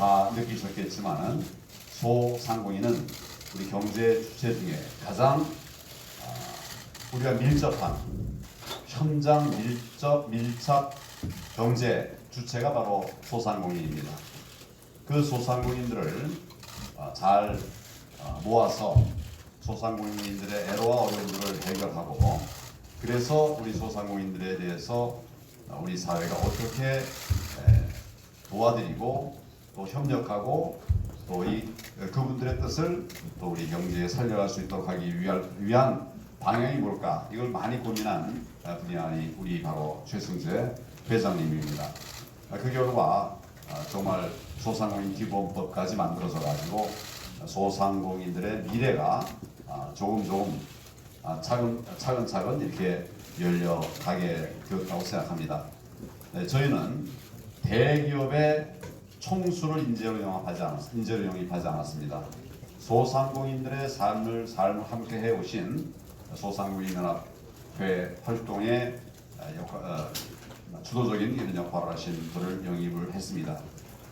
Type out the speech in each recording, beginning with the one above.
다 느끼셨겠지만은 소상공인은 우리 경제 주체 중에 가장 아, 우리가 밀접한 현장 밀접 밀착 경제 주체가 바로 소상공인입니다. 그 소상공인들을 아, 잘 아, 모아서 소상공인들의 애로와 어려움들을 해결하고 그래서 우리 소상공인들에 대해서 아, 우리 사회가 어떻게 에, 도와드리고 또 협력하고 또 이 그분들의 뜻을 또 우리 경제에 살려갈 수 있도록 하기 위한, 방향이 뭘까 이걸 많이 고민한 아, 분이 아니 우리 바로 최승재 회장님입니다. 아, 그 결과 아, 정말 소상공인 기본법까지 만들어져 가지고 소상공인들의 미래가 아, 조금 조금 아, 차근 차근차근 이렇게 열려가게 되었다고 생각합니다. 네, 저희는 대기업의 총수를 인재로 영입하지 않았, 인재로 영입하지 않았습니다. 소상공인들의 삶을 삶을 함께 해오신 소상공인연합회 활동에 어, 역할, 어, 주도적인 이런 역할을 하신 분을 영입을 했습니다.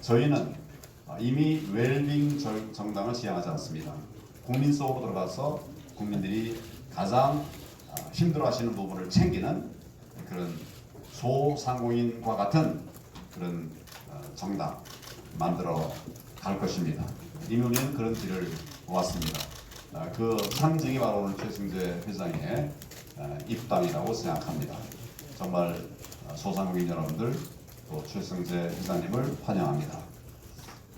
저희는 어, 이미 웰빙 정- 정당을 지향하지 않습니다. 국민 속으로 들어가서 국민들이 가장 어, 힘들어하시는 부분을 챙기는 그런 소상공인과 같은 그런 어, 정당 만들어 갈 것입니다. 우리는 그런 길을 왔습니다. 어, 그 상징이 바로 오늘 최승재 회장의 어, 입당이라고 생각합니다. 정말 어, 소상공인 여러분들 또 최승재 회장님을 환영합니다.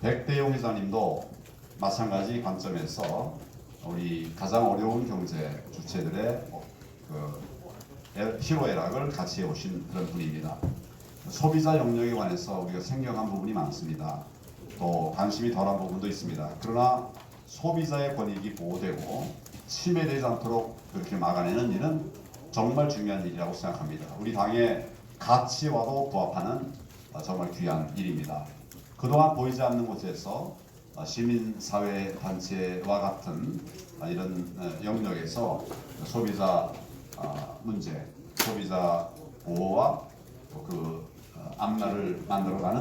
백대용 회장님도 마찬가지 관점에서 우리 가장 어려운 경제 주체들의 어, 그 애- 희로애락을 같이 해오신 그런 분입니다. 소비자 영역에 관해서 우리가 생경한 부분이 많습니다. 또 관심이 덜한 부분도 있습니다. 그러나 소비자의 권익이 보호되고 침해되지 않도록 그렇게 막아내는 일은 정말 중요한 일이라고 생각합니다. 우리 당의 가치와도 부합하는 어, 정말 귀한 일입니다. 그동안 보이지 않는 곳에서 어, 시민사회 단체와 같은 어, 이런 어, 영역에서 소비자 어, 문제, 소비자 보호와 어, 앞날을 만들어가는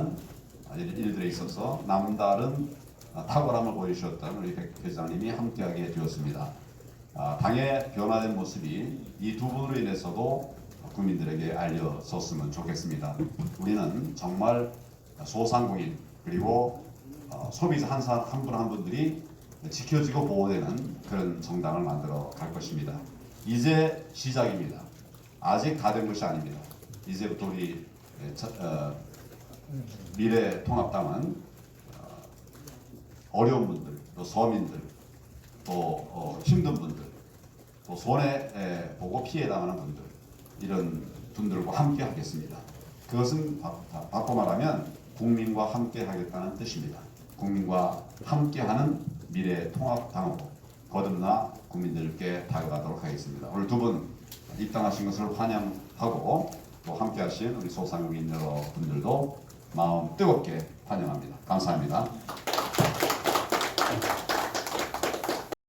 어, 일- 일들에 있어서 남다른 어, 탁월함을 보여주셨던 우리 백 회장님이 함께하게 되었습니다. 아, 당의 변화된 모습이 이 두 분으로 인해서도 국민들에게 알려졌으면 좋겠습니다. 우리는 정말 소상공인 그리고 어, 소비자 한사한 분들이 지켜지고 보호되는 그런 정당을 만들어 갈 것입니다. 이제 시작입니다. 아직 다 된 것이 아닙니다. 이제부터 우리 어, 미래 통합당은 어, 어려운 분들, 또 서민들, 또 어, 힘든 분들, 또 손해 에, 보고 피해 당하는 분들 이런 분들과 함께 하겠습니다. 그것은 바, 바- 바꿔 말하면 국민과 함께 하겠다는 뜻입니다. 국민과 함께하는 미래 통합당으로 거듭나 국민들께 다가가도록 하겠습니다. 오늘 두 분 입당하신 것을 환영하고 또 함께 하신 우리 소상공인 여러분들도 마음 뜨겁게 환영합니다. 감사합니다.